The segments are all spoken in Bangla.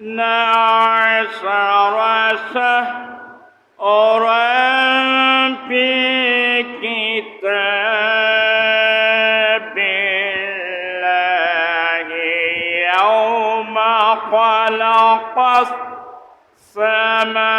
نعسرسه orang pikiran خلق السماوات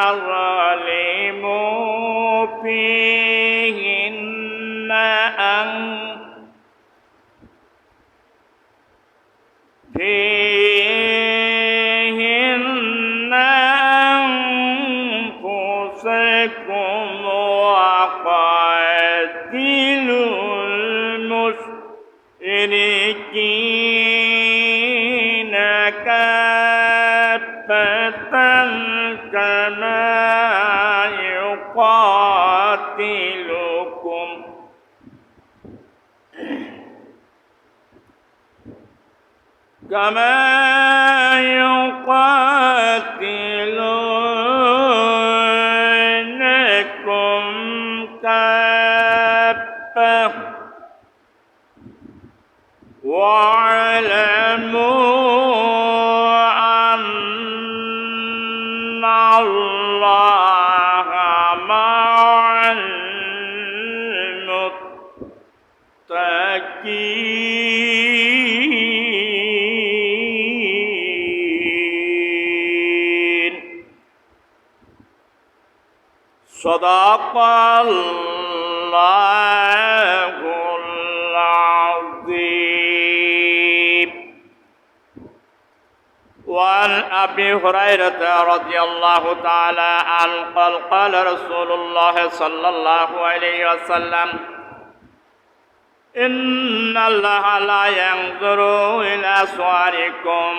فلا تظلموا فيهن أن فيهن أنفسكم وقاتلوا المشركين كافة كما يقاتلكم. كما يقاتلونكم كافة واعلموا الله مع المتقين صدق الله وعن ابي هريره رضي الله تعالى عنه قال قال رسول الله صلى الله عليه وسلم ان الله لا ينظر الى صوركم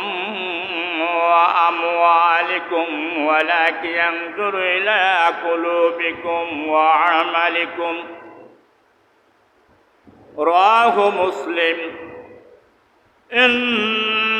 واموالكم ولكن ينظر الى قلوبكم واعمالكم رواه مسلم إن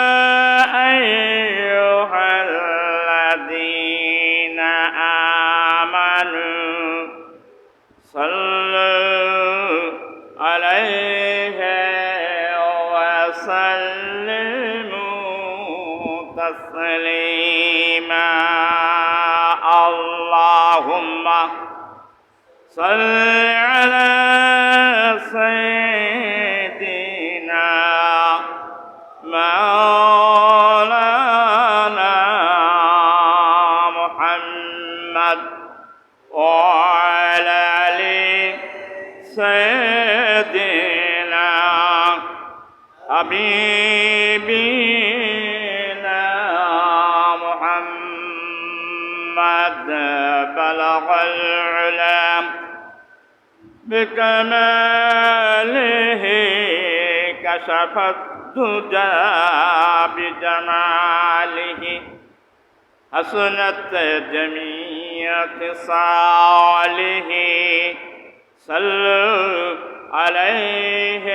صل بكماله كشف الدجى بجماله حسنت جميع خصاله صلوا عليه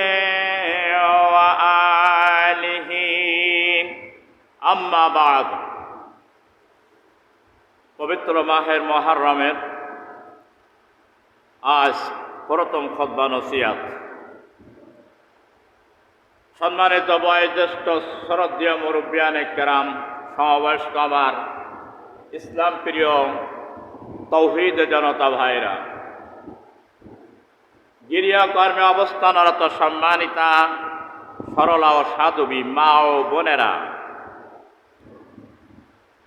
وآله أما بعد পবিত্র মাহের মহারমের আজ প্রথম খতবা নসিয়াত সম্মানিত বয়োজ্যেষ্ঠ শরদীয় মুরব্বিয়ানে কেরাম, সমাবয়স্ক আমার ইসলাম প্রিয় তৌহিদ জনতা ভাইরা। গিরিয়কর্মে অবস্থানরত সম্মানিতা, সরলা ও সাধুবী মা ও বোনেরা।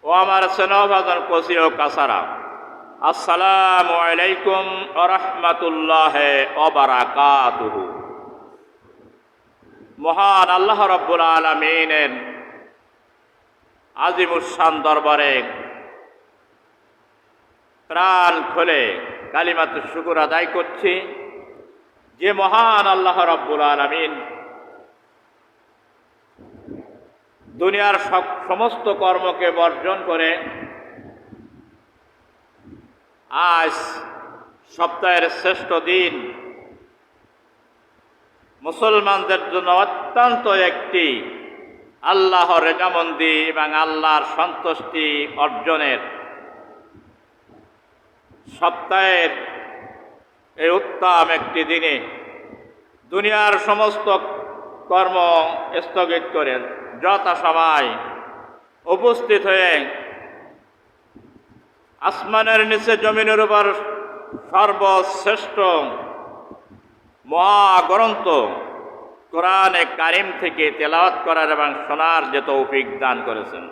ও আমার স্নেহভাজন কষি ও কাসারা আসসালামু আলাইকুম রহমতুল্লাহ অবারাকাতুহু মহান আল্লাহ রব্বুল আলমিনের আজিমুসান দরবারে প্রাণ খোলে কালিমাত শুকুর আদায় করছি। যে মহান আল্লাহ রব্বুল আলমিন দুনিয়ার সমস্ত কর্মকে বর্জন করে আজ সপ্তাহের শ্রেষ্ঠ দিন। মুসলমানদের জন্য অত্যন্ত একটি আল্লাহর রেজামন্দি এবং আল্লাহর সন্তুষ্টি অর্জনের সপ্তাহের এই উত্তম একটি দিনে দুনিয়ার সমস্ত কর্ম স্থগিত করে যথা সময় উপস্থিত হয়ে আসমানের নিচে জমিনের উপর সর্বশ্রেষ্ঠ মহাগ্রন্থ কোরআনে কারিম থেকে তেলাওয়াত করার এবং শোনার যে তৌফিক দান করেছেন।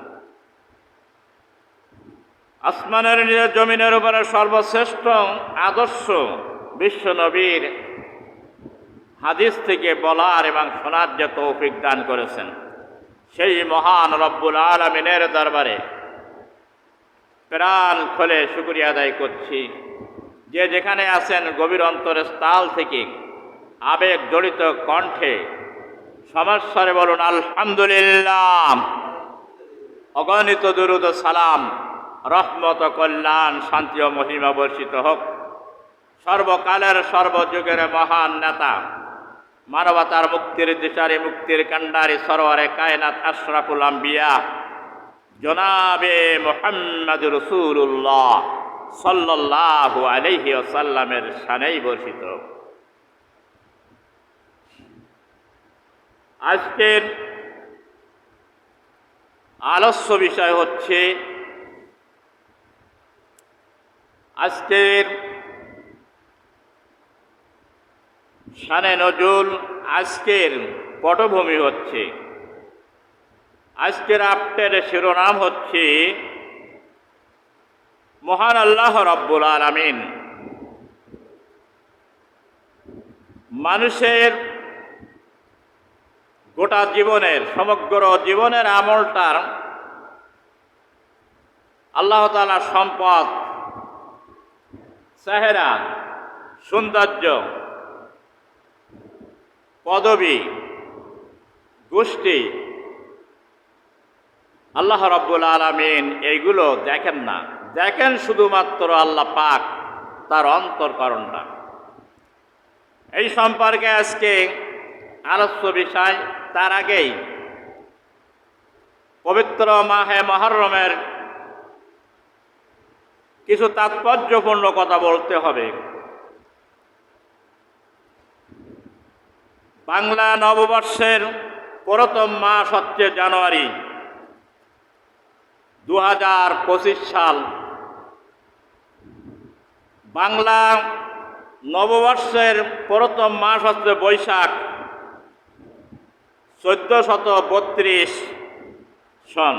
আসমানের নিচে জমিনের উপরে সর্বশ্রেষ্ঠ আদর্শ বিশ্ব নবীর হাদিস থেকে বলার এবং শোনার যে তৌফিক দান করেছেন, সেই মহান রব্বুল আলমিনের দরবারে প্রাণ খোলে শুক্রিয়া আদায় করছি। যে যেখানে আছেন গভীর অন্তরের স্থাল থেকে আবেগ জড়িত কণ্ঠে সমস্যারে বলুন, আলহামদুলিল্লাহ। অগণিত দুরুদ সালাম, রহমত কল্যাণ, শান্তি ও মহিমা বর্ষিত হোক। সর্বকালের সর্বযুগের মহান নেতা, মানবতার মুক্তির দিশারি, মুক্তির কান্ডারি সরোয়ারে কায়নাত আশরাফুল আম্বিয়া জনাবে মোহাম্মদ রসুল্লাহ সাল্লাহ আলহি ওসাল্লামের সানেই বর্ষিত। আজকের আলস্য বিষয় হচ্ছে আজকের শানে নজরুল আজকের পটভূমি হচ্ছে আজকের আপটের শিরোনাম হচ্ছে, মহান আল্লাহ রব্বুল আলমিন। মানুষের গোটা জীবনের, সমগ্র জীবনের আমলটার আল্লাহ তালা সম্পদ, চেহারা, সৌন্দর্য, পদবী, গোষ্ঠী আল্লাহ রব্বুল আলমিন এইগুলো দেখেন না। দেখেন শুধুমাত্র আল্লাহ পাক, তার অন্তরকরণটা। এই সম্পর্কে আজকে আলোচ্য বিষয়, তার আগেই পবিত্র মাহে মহরমের কিছু তাৎপর্যপূর্ণ কথা বলতে হবে। বাংলা নববর্ষের প্রথম মাস হচ্ছে জানুয়ারি। দু হাজার পঁচিশ সাল বাংলা নববর্ষের প্রথম মাস হচ্ছে বৈশাখ চোদ্দ শত বত্রিশ সন।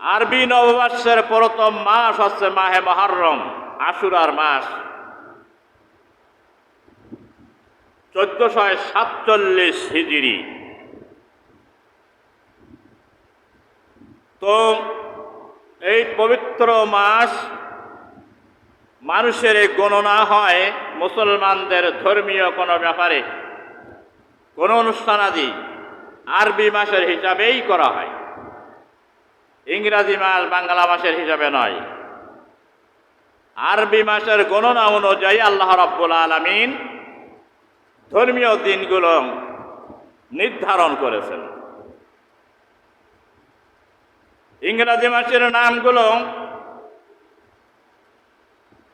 আরবি নববর্ষের প্রথম মাস হচ্ছে মাহে মহরম, আশুরার মাস চোদ্দশো সাতচল্লিশ হিজিরি তো এই পবিত্র মাস মানুষের গণনা হয় মুসলমানদের ধর্মীয় কোনো ব্যাপারে। কোনো অনুষ্ঠানাদি আরবি মাসের হিসাবেই করা হয়। ইংরাজি মাস বাংলা মাসের হিসাবে নয়। আরবি মাসের গণনা অনুযায়ী আল্লাহ রাব্বুল আলমিন ধর্মীয় দিনগুলো নির্ধারণ করেছেন। ইংরাজি মাসের নামগুলো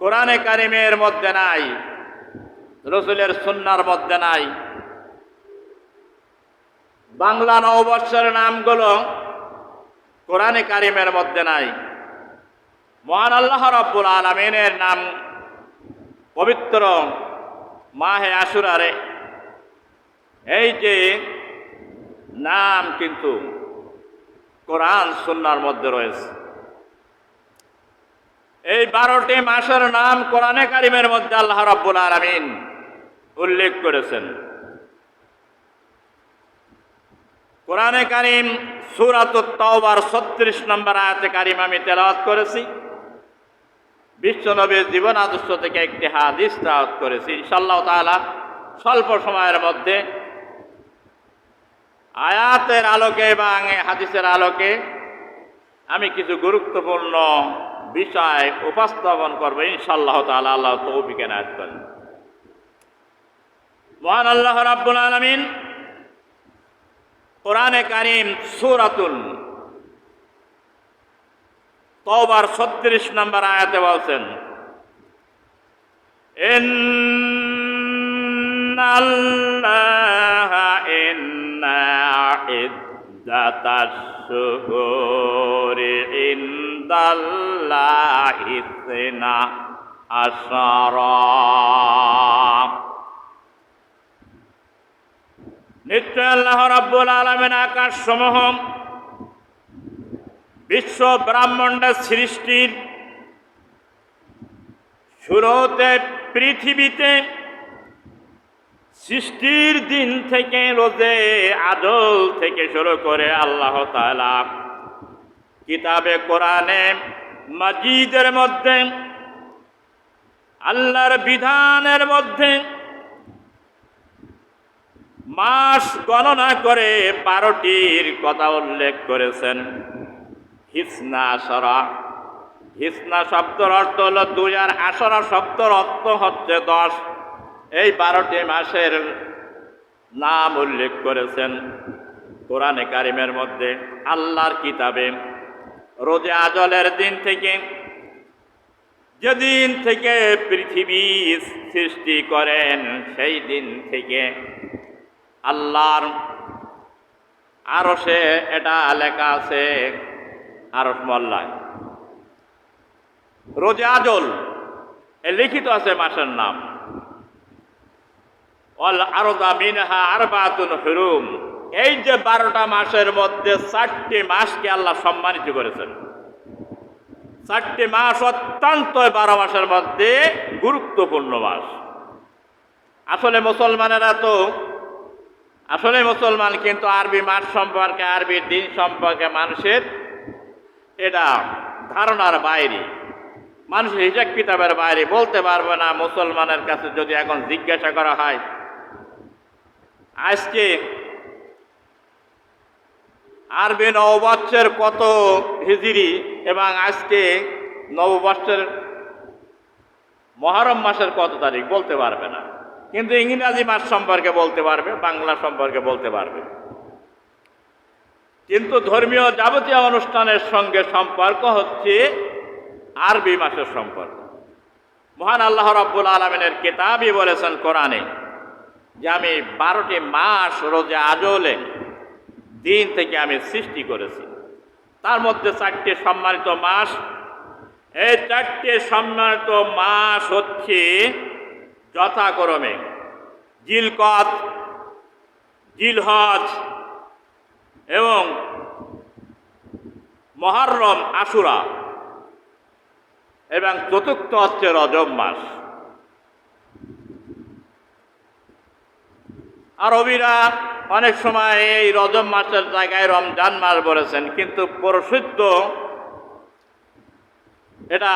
কোরআনে কারিমের মধ্যে নাই, রসুলের সুন্নার মধ্যে নাই। বাংলা নববর্ষের নামগুলো কোরআনে কারিমের মধ্যে নাই। মহান আল্লাহ রব্বুল আলমিনের নাম পবিত্র মাহে আশুরারে। এই যে নাম কিন্তু কোরআন সুন্নার মধ্যে রয়েছে। এই বারোটি মাসের নাম কোরআনে কারিমের মধ্যে আল্লাহ রব্বুল আলমিন উল্লেখ করেছেন। কোরআনে কারিম সুরাত তওবার ছত্রিশ নম্বর আয়াতে কারিম আমি তেলাওয়াত করেছি। বিশ্বনবীর জীবন আদর্শ থেকে একটি হাদিস তেলাওয়াত করেছি। ইনশাল্লাহ তাআলা স্বল্প সময়ের মধ্যে আয়াতের আলোকে এবং হাদিসের আলোকে আমি কিছু গুরুত্বপূর্ণ বিষয় উপস্থাপন করব ইনশাল্লাহ তাআলা আল্লাহ তৌফিকে নায়ত করেন। মহান আল্লাহ রাব্বুল আলামিন কোরআনে কারিম সুরাতুল তওবার ছত্রিশ নম্বর আয়াতে বলছেন ইন্না ইদ্দাতাশ শুহুরি ইনদাল্লাহি ইসনা আশারা। নিশ্চয় আল্লাহ রাব্বুল আলমেন আকাশ সমূহ বিশ্ব ব্রাহ্মণ্ডের সৃষ্টির শুরুতে পৃথিবীতে সৃষ্টির দিন থেকে রোজে, আদল থেকে শুরু করে আল্লাহ তাআলা কিতাবে, কোরআনে, মজিদের মধ্যে, আল্লাহর বিধানের মধ্যে মাস গণনা করে বারোটির কথা উল্লেখ করেছেন। হিসনা আসরা হিসনা শব্দর অর্থ হল দুই আর আসরা শব্দর অর্থ হচ্ছে দশ। এই বারোটি মাসের নাম উল্লেখ করেছেন কোরআনে কারিমের মধ্যে আল্লাহর কিতাবে। রোজে আজলের দিন থেকে, যেদিন থেকে পৃথিবী সৃষ্টি করেন, সেই দিন থেকে আল্লাহর আরও সে এটা লেখা আছে আরস মল্লায়। রোজে আজল লিখিত আছে মাসের নাম। অল আরদা মিনহা আরবাতুন হুরুম। এই যে বারোটা মাসের মধ্যে চারটি মাসকে আল্লাহ সম্মানিত করেছেন। চারটি মাস অত্যন্ত বারো মাসের মধ্যে গুরুত্বপূর্ণ মাস। আসলে মুসলমানেরা তো, আসলে মুসলমান কিন্তু আরবি মাস সম্পর্কে, আরবি দিন সম্পর্কে মানুষের এটা ধারণার বাইরে। মানুষের হিসাব কিতাবের বাইরে বলতে পারবে না মুসলমানের কাছে যদি এখন জিজ্ঞাসা করা হয় আজকে আরবি নববর্ষের কত হিজিরি এবং আজকে নববর্ষের মহরম মাসের কত তারিখ বলতে পারবে না। কিন্তু ইংরাজি মাস সম্পর্কে বলতে পারবে, বাংলা সম্পর্কে বলতে পারবে। কিন্তু ধর্মীয় যাবতীয় অনুষ্ঠানের সঙ্গে সম্পর্ক হচ্ছে আরবি মাসের সম্পর্ক। মহান আল্লাহ রব্বুল আলমিনের কিতাবই বলেছেন কোরআনে যে আমি বারোটি মাস রোজে আজলে দিন থেকে আমি সৃষ্টি করেছি। তার মধ্যে চারটি সম্মানিত মাস। এই চারটি সম্মানিত মাস হচ্ছে যথাক্রমে জিলকত জিলহজ এবং মহারম, আশুরা এবং চতুর্থ হচ্ছে রজব মাস। আরবিরা অনেক সময় এই রজব মাসের জায়গায় রমজান মাস বলেছেন, কিন্তু প্রসিদ্ধ এটা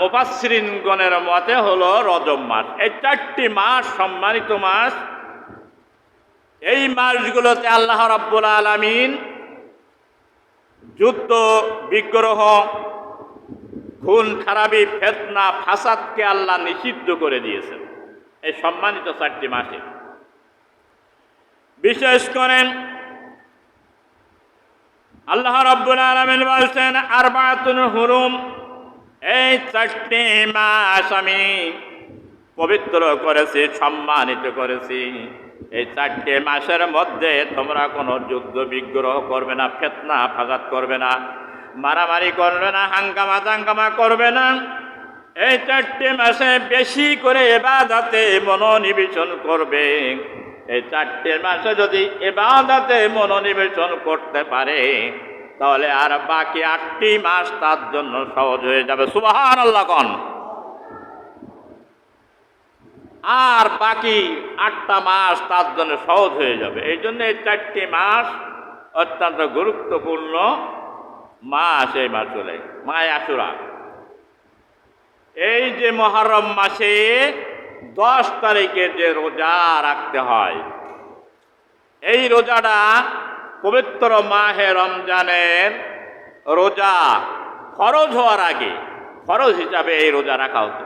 মুফাসরিনগণের মতে হলো রজব মাস। এই চারটি মাস সম্মানিত মাস, এই মাসগুলোতে আল্লাহ রাব্বুল আলামিন যুদ্ধ, বিগ্রহ, খুন, খারাপি, ফেতনা, ফাসাদকে আল্লাহ নিষিদ্ধ করে দিয়েছেন। এই সম্মানিত চারটি মাসে। বিশেষ করেন, আল্লাহ রাব্বুল আলামিন বলছেন, আরবাতুন হুরুম, এই চারটি মাস আমি পবিত্র করেছি, সম্মানিত করেছি। এই চারটে মাসের মধ্যে তোমরা কোনো যুদ্ধ বিগ্রহ করবে না, ফেতনা ফাজাত করবে না, মারামারি করবে না, হাঙ্গামা দাঙ্গামা করবে না। এই চারটে মাসে বেশি করে এবাদাতে মনোনিবেশন করবে। এই চারটে মাসে যদি এবাদাতে মনোনিবেশন করতে পারে, তাহলে আর বাকি আটটি মাস তার জন্য সহজ হয়ে যাবে। সুবাহান আল্লাহ কন। আর বাকি আটটা মাস তার জন্য সহজ হয়ে যাবে। এই জন্য এই চারটি মাস অত্যন্ত গুরুত্বপূর্ণ মাস এই মাস চলে। মায় আশুরা। এই যে মহরম মাসে দশ তারিখে যে রোজা রাখতে হয়। এই রোজাটা পবিত্র মাহে রমজানের রোজা ফরজ হওয়ার আগে, ফরজ হিসাবে এই রোজা রাখা হতো।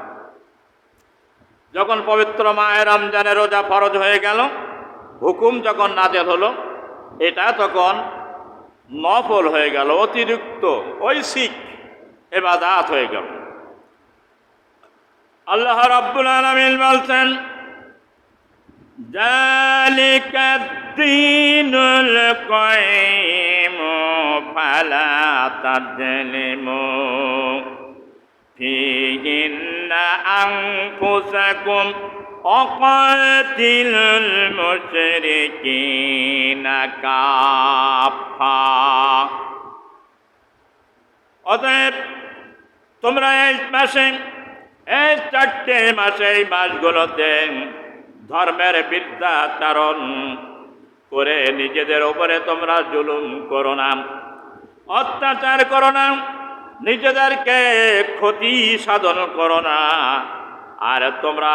যখন পবিত্র মাহে রমজানের রোজা ফরজ হয়ে গেল, হুকুম যখন নাজেল হলো, এটা তখন নফল হয়ে গেল, অতিরিক্ত ঐশিক এবাদাত হয়ে গেল। আল্লাহ রাব্বুল আলামিন বলছেন ذلك الدين القيم فلا تظلموا فيهن أنفسكم وقاتلوا المشركين كافة অতএব তোমরা এই মাসে এই চারটে মাসে এই মাসগুলোতে ধর্মের বিদ্যাচারণ করে নিজেদের উপরে তোমরা জুলুম করো না, অত্যাচার করো না, নিজেদেরকে ক্ষতি সাধন করো না। আর তোমরা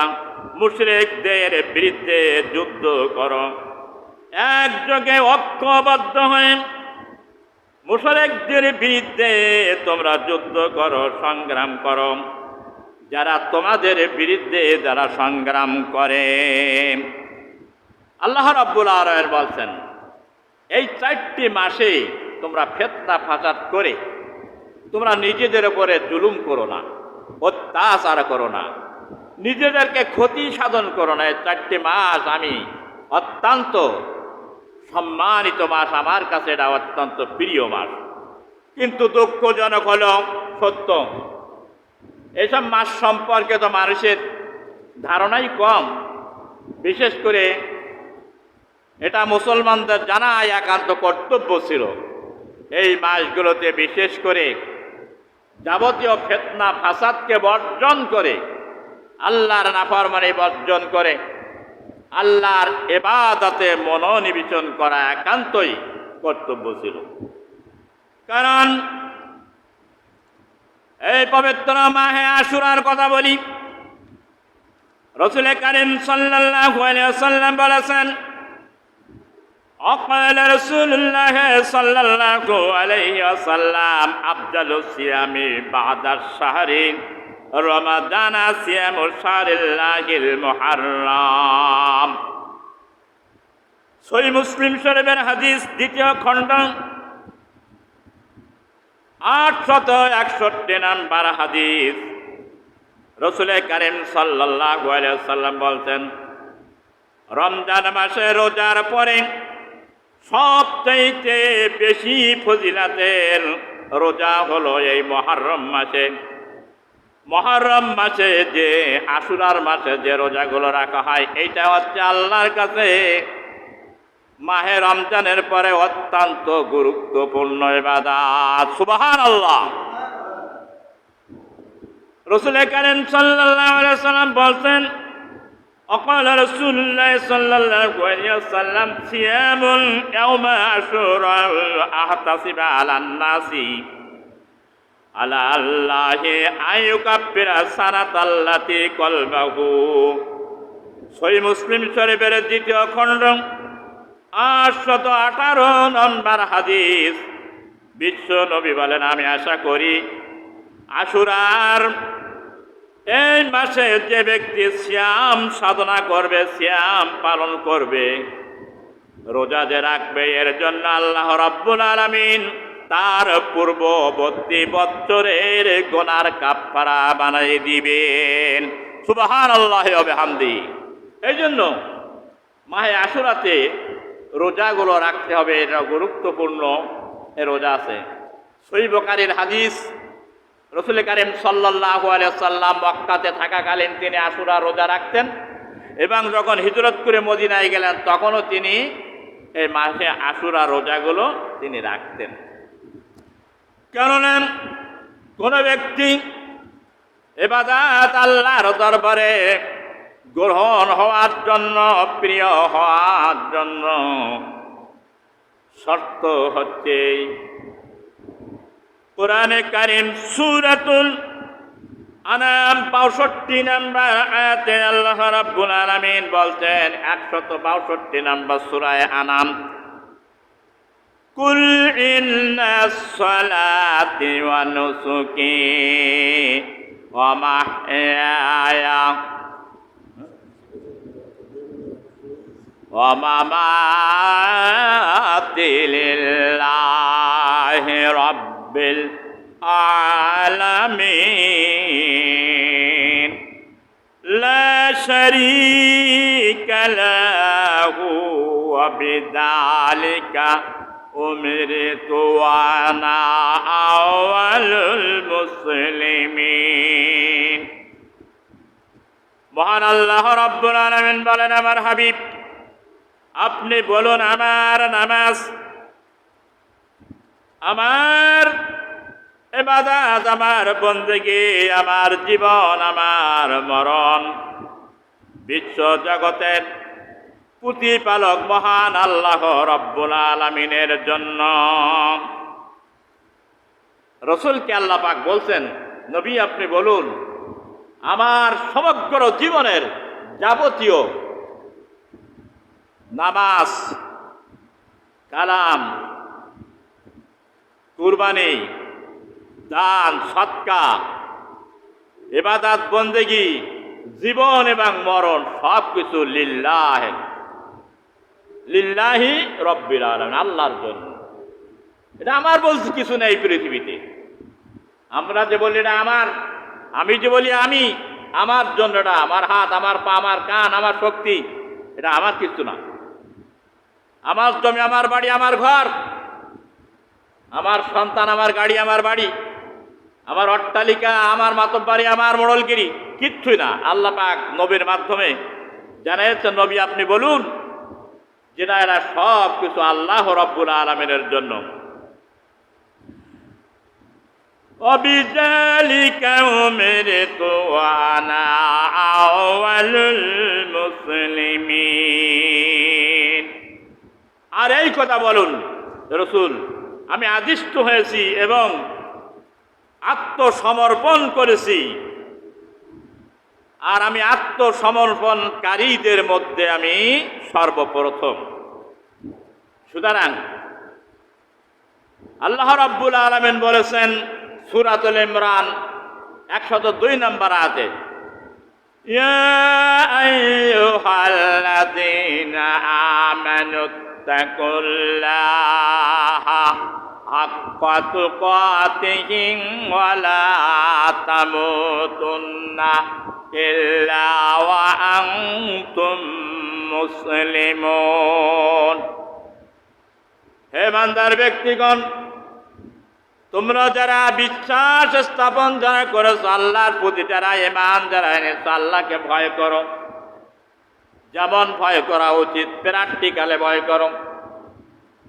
মুশরিকদের বিরুদ্ধে যুদ্ধ করো। একযোগে ঐক্যবদ্ধ হয়ে মুশরিকদের বিরুদ্ধে তোমরা যুদ্ধ করো, সংগ্রাম করো। যারা তোমাদের বিরুদ্ধে যারা সংগ্রাম করে। আল্লাহ রাব্বুল আলয়ের বলছেন, এই চারটি মাসে তোমরা ফেতনা ফাসাদ করে, তোমরা নিজেদের উপরে জুলুম করো না, অত্যাচার করো না, নিজেদেরকে ক্ষতি সাধন করো না। এই চারটি মাস আমি অত্যন্ত সম্মানিত মাস, আমার কাছে এটা অত্যন্ত প্রিয় মাস। কিন্তু দুঃখজনক হলো, সত্য এসব মাছ সম্পর্কে তো মানুষের ধারণাই কম। বিশেষ করে এটা মুসলমানদের জানাই একান্ত কর্তব্য ছিল। এই মাসগুলোতে বিশেষ করে যাবতীয় ফেতনা, ফাসাদকে বর্জন করে, আল্লাহর নাফরমানি বর্জন করে, আল্লাহর এবাদতে মনোনিবেশন করা একান্তই কর্তব্য ছিল। কারণ এই পবিত্র মাহে আশুরার কথা বলি। রসুল করিম সাল্লাল্লাহু আলাইহি ওয়াসাল্লাম বলেছেন, অকাল রসুল্লাহ সাল্লাল্লাহু আলাইহি ওয়াসাল্লাম আফজালুস সিয়ামি বাদার শাহরি রমাদান সিয়ামু শাহরিল্লাহিল মুহাররম। সহি মুসলিম শরীফের হাদিস দ্বিতীয় খণ্ড আটশত একষট্টি নাম্বার হাদিস। রসুল করিম সাল্লাহ সাল্লাম বলছেন, রমজান মাসে রোজার পরে সবচাইতে বেশি ফজিলাতের রোজা হলো এই মহারম মাসে। মহারম মাসে যে আশুরার মাসে যে রোজাগুলো রাখা হয়, এইটা হচ্ছে আল্লাহর কাছে মাহে রমজানের পরে অত্যন্ত গুরুত্বপূর্ণ এবাদাত সুবাহান আল্লাহ রসুল করিম সাল্লাম বলছেন, অকাল রসুল্লাহ সাল্লাহ সাল্লাম সিয়ামুল ইয়াউমা আশুরা আহতাসিবা আলান নাসি আলা আল্লাহে আয়ুকাপ্পিরা সানাত আল্লাতি কলবাহু। সই মুসলিম শরীফের দ্বিতীয় খণ্ড আটশত আঠারো নম্বর হাদিস। বিশ্ব নবী বলেন, আমি আশা করি আশুরার এই মাসে যে ব্যক্তি শ্যাম সাধনা করবে শ্যাম পালন করবে, রোজা যে রাখবে, এর জন্য আল্লাহ রব্বুল আলামিন তার পূর্ববর্তী বছরের গোনার কাপ্পারা বানাই দিবেন। সুবাহান আল্লাহ হবে হামদি এই জন্য মাহে আশুরাতে রোজাগুলো রাখতে হবে, এটা গুরুত্বপূর্ণ রোজা আছে। সৈবকারীর হাদিস, রসুল করিম সাল্লাহ সাল্লাম মক্কাতে থাকাকালীন তিনি আশুরা রোজা রাখতেন এবং যখন হিজরত করে মদিনায় গেলেন, তখনও তিনি এই মাসে আশুরা রোজাগুলো তিনি রাখতেন। কেননা কোনো ব্যক্তি এবাদাত আল্লাহর দরবারে গ্রহণ হওয়ার জন্য, প্রিয় হওয়ার জন্য। শর্ত হচ্ছে কোরআনে কারিম সুরাতুল আনাম বাষট্টি নাম্বার আয়াতে আল্লাহ রাব্বুল আলামিন বলছেন, একশত বাষট্টি নাম্বার সুরায় আনাম, কুল ইন্না সালাতি ওয়া নুসুকি ওয়া মাহইয়ায়া ومماتي لله رب العالمين لا شريك له وبذلك أمرت وأنا أول المسلمين মহান আল্লাহ রব্বুল আলামিন বলেন আমার হাবিব আপনি বলুন, আমার নামাজ, আমার এবাদাত আমার বন্দেগি, আমার জীবন, আমার মরণ। বিশ্ব জগতের প্রতিপালক মহান আল্লাহ রব্বুল আলমিনের জন্য। রসুলকে আল্লাহ বলছেন, নবী আপনি বলুন, আমার সমগ্র জীবনের যাবতীয় নামাজ, কালাম, কুরবানি, দান, সৎকা এবাদাত বন্দেগি, জীবন এবং মরণ সব কিছু লিল্লাহ, লিল্লাহি রব্বির আলম আল্লাহর জন্য। এটা আমার বলছি, কিছু নেই পৃথিবীতে। আমরা যে বলি, এটা আমার, আমি যে বলি, আমি, আমার জন্য এটা আমার হাত, আমার পা, আমার কান, আমার শক্তি, এটা আমার কিছু না। আমার জমি আমার বাড়ি আমার ঘর আমার সন্তান আমার গাড়ি আমার বাড়ি আমার অট্টালিকা আমার মাতব বাড়ি আমার মোড়লগিরি কিচ্ছুই না আল্লাহ পাক নবীর মাধ্যমে জানাইছেন নবী আপনি বলুন যেটা এরা সব কিছু আল্লাহ রব্বুল আলমিনের জন্য وبذلك أمرت وأنا أول المسلمين আর এই কথা বলুন রসুল আমি আদিষ্ট হয়েছি এবং আত্মসমর্পণ করেছি আর আমি আত্মসমর্পণকারীদের মধ্যে আমি সর্বপ্রথম সুতরাং আল্লাহ রাব্বুল আলমেন বলেছেন সুরাতুল ইমরান একশত দুই নম্বর আতে يا أيها الذين آمنوا اتقوا الله حق تقاته ولا تموتن إلا وأنتم مسلمون হে মান্দার ব্যক্তিগণ তোমরা যারা বিশ্বাস স্থাপন যারা করেছো আল্লাহর প্রতি যারা এমান যারা এনেছো আল্লাহকে ভয় করো যেমন ভয় করা উচিত প্র্যাকটিক্যালে ভয় করো,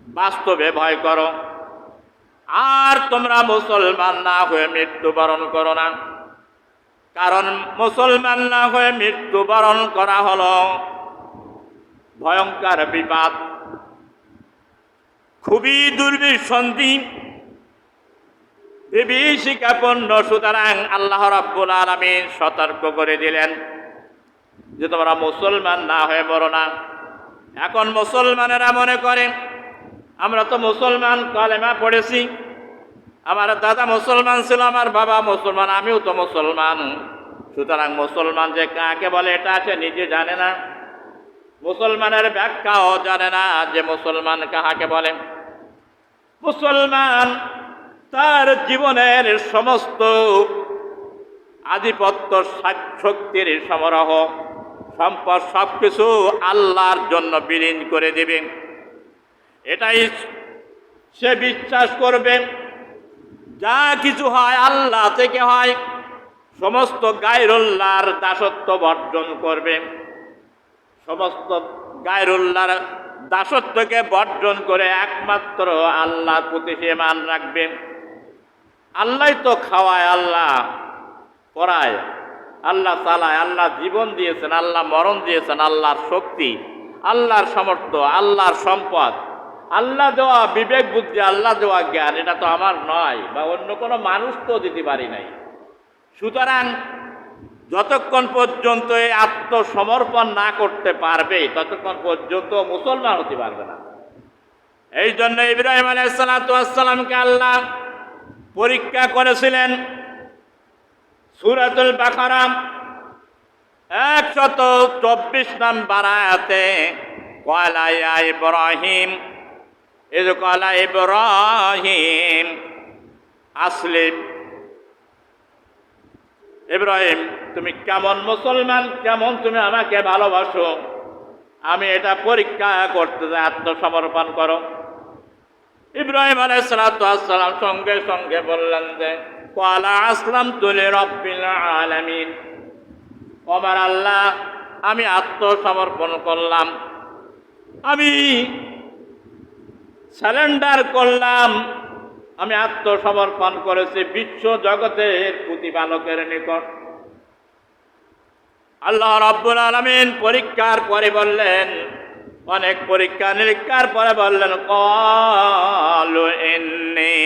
বাস্তবে ভয় করো। আর তোমরা মুসলমান না হয়ে মৃত্যুবরণ করো না। কারণ মুসলমান না হয়ে মৃত্যুবরণ করা হল ভয়ঙ্কর বিপদ খুবই দুর্বিসন্ধি বিভীষিকাপন্ন সুতরাং আল্লাহ রাব্বুল আলামিন সতর্ক করে দিলেন। যে তোমরা মুসলমান না হয়ে মরো না। এখন মুসলমানেরা মনে করে, আমরা তো মুসলমান কালেমা পড়েছি। আমার দাদা মুসলমান ছিল, আমার বাবা মুসলমান, আমিও তো মুসলমান। সুতরাং মুসলমান যে কাকে বলে এটা আছে নিজে জানে না। মুসলমানের ব্যাখ্যাও জানে না যে মুসলমান কাহাকে বলে। মুসলমান তার জীবনের সমস্ত আধিপত্য শাক- শক্তির সমারোহ। সম্পদ সব কিছু আল্লাহর জন্য বিলীন করে দেবেন। এটাই সে বিশ্বাস করবে। যা কিছু হয় আল্লাহ থেকে হয়, সমস্ত গায়রুল্লাহর দাসত্ব বর্জন করবে। সমস্ত গায়রুল্লাহর দাসত্বকে বর্জন করে একমাত্র আল্লাহর প্রতি সে মান রাখবে। আল্লাহ তো খাওয়ায়, আল্লাহ পড়ায়। আল্লাহ চালায় আল্লাহ জীবন দিয়েছেন, আল্লাহ মরণ দিয়েছেন, আল্লাহর শক্তি, আল্লাহর সামর্থ্য, আল্লাহর সম্পদ। আল্লাহ দেওয়া বিবেক, বুদ্ধি, আল্লাহ দেওয়া জ্ঞান, এটা তো আমার নয় বা অন্য কোনো মানুষ তো দিতে পারি নাই। সুতরাং যতক্ষণ পর্যন্ত এই আত্মসমর্পণ না করতে পারবে, ততক্ষণ পর্যন্ত মুসলমান হতে পারবে না। এই জন্য ইব্রাহিম আলাইসালামকে আল্লাহ পরীক্ষা করেছিলেন সুরাতুল বাকারাম একশত চব্বিশ নাম্বার আয়াতে কয়লা, ইয়া ইব্রাহিম, ইদ কয়লা ইব্রাহিম, আসলিম। ইব্রাহিম, তুমি কেমন মুসলমান, কেমন তুমি আমাকে ভালোবাসো, আমি এটা পরীক্ষা করতে চাই আত্মসমর্পণ করো। ইব্রাহিম আলাইসালাম সঙ্গে সঙ্গে বললেন যে কলা আসলাম তুলে রব্বিল আলামিন। ওমার আল্লাহ, আমি আত্মসমর্পণ করলাম। আমি স্যালেন্ডার করলাম। আমি আত্মসমর্পণ করেছি বিশ্ব জগতের প্রতিপালকের নিকট। আল্লাহ রব্বুল আলমিন পরীক্ষার পরে বললেন, অনেক পরীক্ষা নিরীক্ষার পরে বললেন, কলু এন্নি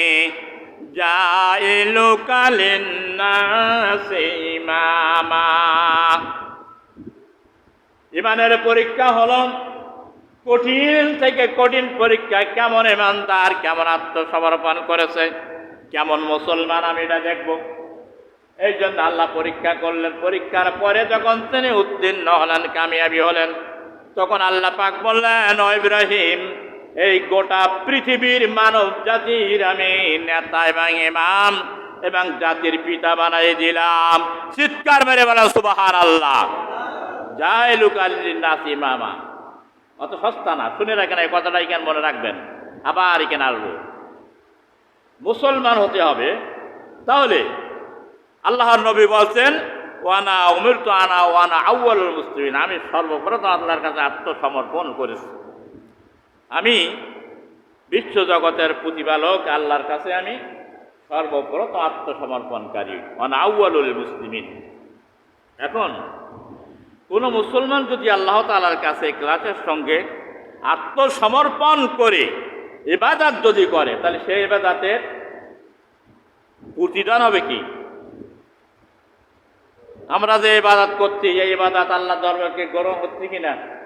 যাইলু কালিন ইমামা ইমানের পরীক্ষা হলো কঠিন থেকে কঠিন পরীক্ষা, কেমন ইমানদার, কেমন আত্মসমর্পণ করেছে, কেমন মুসলমান আমি এটা দেখব। এই জন্য আল্লাহ পরীক্ষা করলেন। পরীক্ষার পরে যখন তিনি উত্তীর্ণ হলেন, কামিয়াবি হলেন, তখন আল্লাহ পাক বললেন, "ও ইব্রাহিম এই গোটা পৃথিবীর মানব জাতির আমি নেতা এবং ইমাম এবং জাতির পিতা বানাই দিলাম। চিৎকার মেরে বলা সুবাহার আল্লাহ যাই লুকালিন নাসি মামা। অত সস্তা না, শুনে রাখেন, এই কথাটা এখানে মনে রাখবেন। আবার এখানে আসব। মুসলমান হতে হবে। তাহলে আল্লাহর নবী বলছেন, ওয়ানা উমির তো আনা, ওয়ানা আউ্বাল মুসলিম আমি সর্বপ্রথম আল্লাহর কাছে আত্মসমর্পণ করেছি। আমি বিশ্ব জগতের প্রতিপালক, আল্লাহর কাছে আমি সর্বপ্রথম আত্মসমর্পণকারী, ওয়ানা আউ্বালুল মুসলিমিন। এখন, কোনো মুসলমান যদি আল্লাহ তালার কাছে ক্লাসের সঙ্গে আত্মসমর্পণ করে এবাদাত যদি করে, তাহলে সেই এবাদাতের প্রতিদান হবে কি? আমরা যে এবাদাত করছি, এই এবাদাত আল্লাহ দরবারকে গরম হচ্ছে কিনা?